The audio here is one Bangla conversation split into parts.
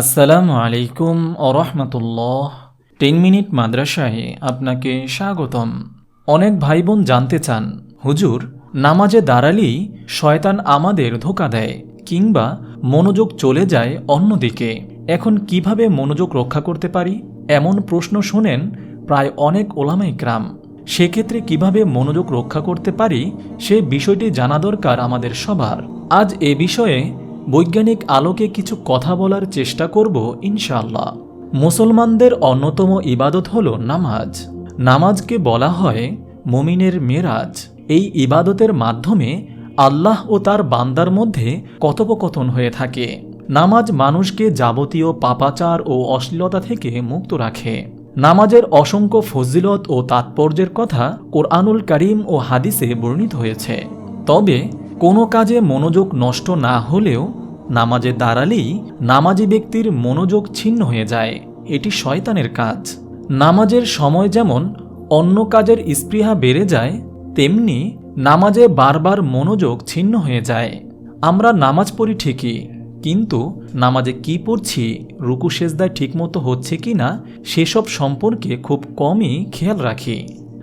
আসসালামু আলাইকুম আরহামতুল্লাহ টেন মিনিট মাদ্রাসায় আপনাকে স্বাগতম। অনেক ভাই বোন জানতে চান, হুজুর, নামাজে দাঁড়ালেই শয়তান আমাদের ধোকা দেয় কিংবা মনোযোগ চলে যায় অন্যদিকে। এখন কীভাবে মনোযোগ রক্ষা করতে পারি? এমন প্রশ্ন শোনেন প্রায় অনেক ওলামাই গ্রাম সেক্ষেত্রে কীভাবে মনোযোগ রক্ষা করতে পারি? সে বিষয়টি জানা দরকার আমাদের সবার। আজ এ বিষয়ে বৈজ্ঞানিক আলোকে কিছু কথা বলার চেষ্টা করব, ইনশাআল্লাহ। মুসলমানদের অন্যতম ইবাদত হল নামাজ। নামাজকে বলা হয় মুমিনের মেরাজ। এই ইবাদতের মাধ্যমে আল্লাহ ও তার বান্দার মধ্যে কথোপকথন হয়ে থাকে। নামাজ মানুষকে যাবতীয় পাপাচার ও অশ্লীলতা থেকে মুক্ত রাখে। নামাজের অসংখ্য ফজিলত ও তাৎপর্যের কথা কোরআনুল করিম ও হাদিসে বর্ণিত হয়েছে। তবে কোনো কাজে মনোযোগ নষ্ট না হলেও নামাজে দাঁড়ালেই নামাজি ব্যক্তির মনোযোগ ছিন্ন হয়ে যায়। এটি শয়তানের কাজ। নামাজের সময় যেমন অন্য কাজের স্পৃহা বেড়ে যায়, তেমনি নামাজে বারবার মনোযোগ ছিন্ন হয়ে যায়। আমরা নামাজ পড়ি ঠিকই, কিন্তু নামাজে কি পড়ছি, রুকু সেজদায় ঠিকমতো হচ্ছে কি না, সেসব সম্পর্কে খুব কমই খেয়াল রাখি।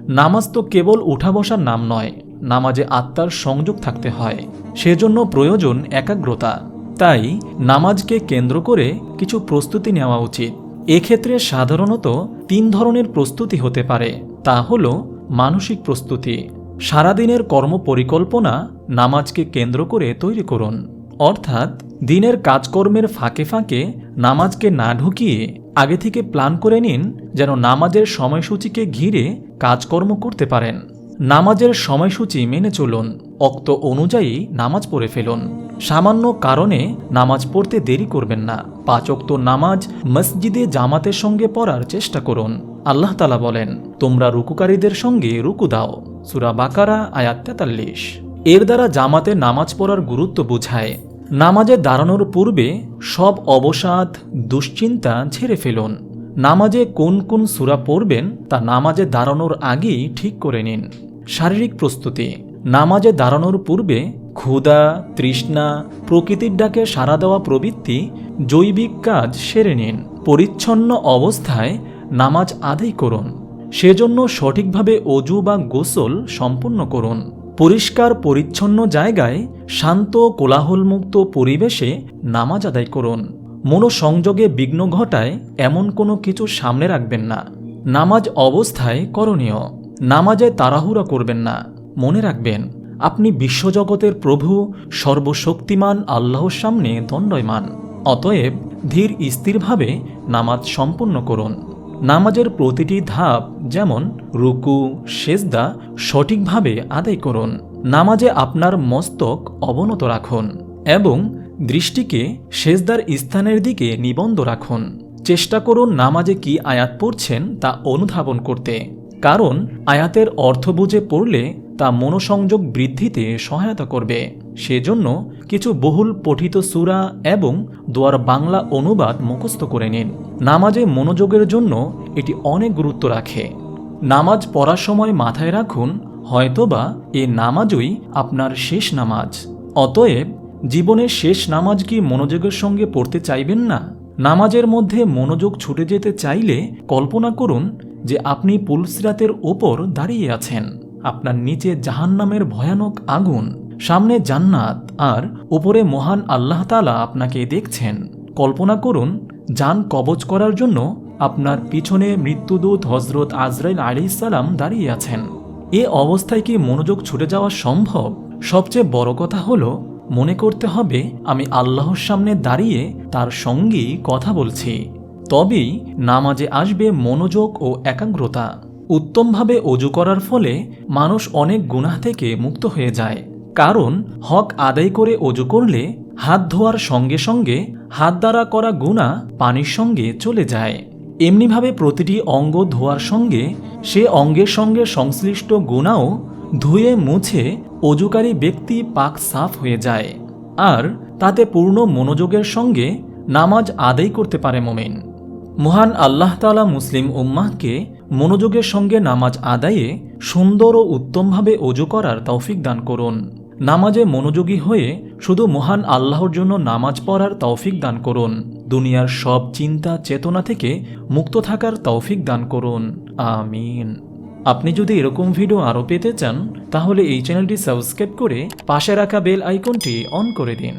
নামাজ তো কেবল উঠা বসার নাম নয় নামাজে আত্মার সংযোগ থাকতে হয়, সেজন্য প্রয়োজন একাগ্রতা। তাই নামাজকে কেন্দ্র করে কিছু প্রস্তুতি নেওয়া উচিত। এক্ষেত্রে সাধারণত তিন ধরনের প্রস্তুতি হতে পারে। তা হল মানসিক প্রস্তুতি। সারাদিনের কর্মপরিকল্পনা নামাজকে কেন্দ্র করে তৈরি করুন। অর্থাৎ দিনের কাজকর্মের ফাঁকে ফাঁকে নামাজকে না ঢুকিয়ে আগে থেকে প্ল্যান করে নিন যেন নামাজের সময়সূচিকে ঘিরে কাজকর্ম করতে পারেন। নামাজের সময়সূচি মেনে চলুন, অক্ত অনুযায়ী নামাজ পড়ে ফেলুন। সামান্য কারণে নামাজ পড়তে দেরি করবেন না। পাঁচক্ত নামাজ মসজিদে জামাতের সঙ্গে পড়ার চেষ্টা করুন। আল্লাহ তালা বলেন, তোমরা রুকুকারীদের সঙ্গে রুকু দাও। সুরা বাকারা, আয়াত তেতাল্লিশ। এর দ্বারা জামাতে নামাজ পড়ার গুরুত্ব বোঝায়। নামাজে দাঁড়ানোর পূর্বে সব অবসাদ, দুশ্চিন্তা ছেড়ে ফেলুন। নামাজে কোন কোন সুরা পড়বেন তা নামাজে দাঁড়ানোর আগেই ঠিক করে নিন। শারীরিক প্রস্তুতি। নামাজে দাঁড়ানোর পূর্বে ক্ষুধা, তৃষ্ণা, প্রকৃতির ডাকে সাড়া দেওয়া প্রবৃত্তি, জৈবিক কাজ সেরে নিন। পরিচ্ছন্ন অবস্থায় নামাজ আদায় করুন। সেজন্য সঠিকভাবে অজু বা গোসল সম্পূর্ণ করুন। পরিষ্কার, পরিচ্ছন্ন জায়গায় শান্ত, কোলাহলমুক্ত পরিবেশে নামাজ আদায় করুন। মনোসংযোগে বিঘ্ন ঘটায় এমন কোনো কিছু সামনে রাখবেন না। নামাজ অবস্থায় করণীয়। নামাজে তাড়াহুড়া করবেন না। মনে রাখবেন, আপনি বিশ্বজগতের প্রভু, সর্বশক্তিমান আল্লাহর সামনে দণ্ডয়মান। অতএব ধীর স্থিরভাবে নামাজ সম্পূর্ণ করুন। নামাজের প্রতিটি ধাপ যেমন রুকু, সেজদা সঠিকভাবে আদায় করুন। নামাজে আপনার মস্তক অবনত রাখুন এবং দৃষ্টিকে সেজদার স্থানের দিকে নিবন্ধ রাখুন। চেষ্টা করুন নামাজে কি আয়াত পড়ছেন তা অনুধাবন করতে। কারণ আয়াতের অর্থ বুঝে পড়লে তা মনোসংযোগ বৃদ্ধিতে সহায়তা করবে। সেজন্য কিছু বহুল পঠিত সুরা এবং দোয়ার বাংলা অনুবাদ মুখস্থ করে নিন। নামাজে মনোযোগের জন্য এটি অনেক গুরুত্ব রাখে। নামাজ পড়ার সময় মাথায় রাখুন, হয়তোবা এ নামাজই আপনার শেষ নামাজ। অতএব জীবনের শেষ নামাজ কি মনোযোগের সঙ্গে পড়তে চাইবেন না? নামাজের মধ্যে মনোযোগ ছুটে যেতে চাইলে কল্পনা করুন যে আপনি পুলসিরাতের ওপর দাঁড়িয়ে আছেন, আপনার নিচে জাহান্নামের ভয়ানক আগুন, সামনে জান্নাত, আর উপরে মহান আল্লাহ তালা আপনাকে দেখছেন। কল্পনা করুন, যান কবচ করার জন্য আপনার পিছনে মৃত্যুদূত হজরত আজরাইল আলিসাল্লাম দাঁড়িয়ে আছেন। এ অবস্থায় কি মনোযোগ ছুটে যাওয়া সম্ভব? সবচেয়ে বড় কথা হলো, মনে করতে হবে, আমি আল্লাহর সামনে দাঁড়িয়ে তার সঙ্গেই কথা বলছি। তবেই নামাজে আসবে মনোযোগ ও একাগ্রতা। উত্তমভাবে অজু করার ফলে মানুষ অনেক গুনাহ থেকে মুক্ত হয়ে যায়। কারণ, হক আদায় করে অজু করলে হাত ধোয়ার সঙ্গে সঙ্গে হাত দ্বারা করা গুণা পানির সঙ্গে চলে যায়। এমনিভাবে প্রতিটি অঙ্গ ধোয়ার সঙ্গে সে অঙ্গের সঙ্গে সংশ্লিষ্ট গুণাও ধুয়ে মুছে অজুকারী ব্যক্তি পাক সাফ হয়ে যায়। আর তাতে পূর্ণ মনোযোগের সঙ্গে নামাজ আদায় করতে পারে মোমেন। মহান আল্লাহ তালা মুসলিম উম্মাহকে মনোযোগের সঙ্গে নামাজ আদায়ে সুন্দর ও উত্তমভাবে অজু করার তৌফিক দান করুন। নামাজে মনোযোগী হয়ে শুধু মহান আল্লাহর জন্য নামাজ পড়ার তৌফিক দান করুন। দুনিয়ার সব চিন্তা, চেতনা থেকে মুক্ত থাকার তৌফিক দান করুন। আমিন। আপনি যদি এরকম ভিডিও আরও পেতে চান, তাহলে এই চ্যানেলটি সাবস্ক্রাইব করে পাশে রাখা বেল আইকনটি অন করে দিন।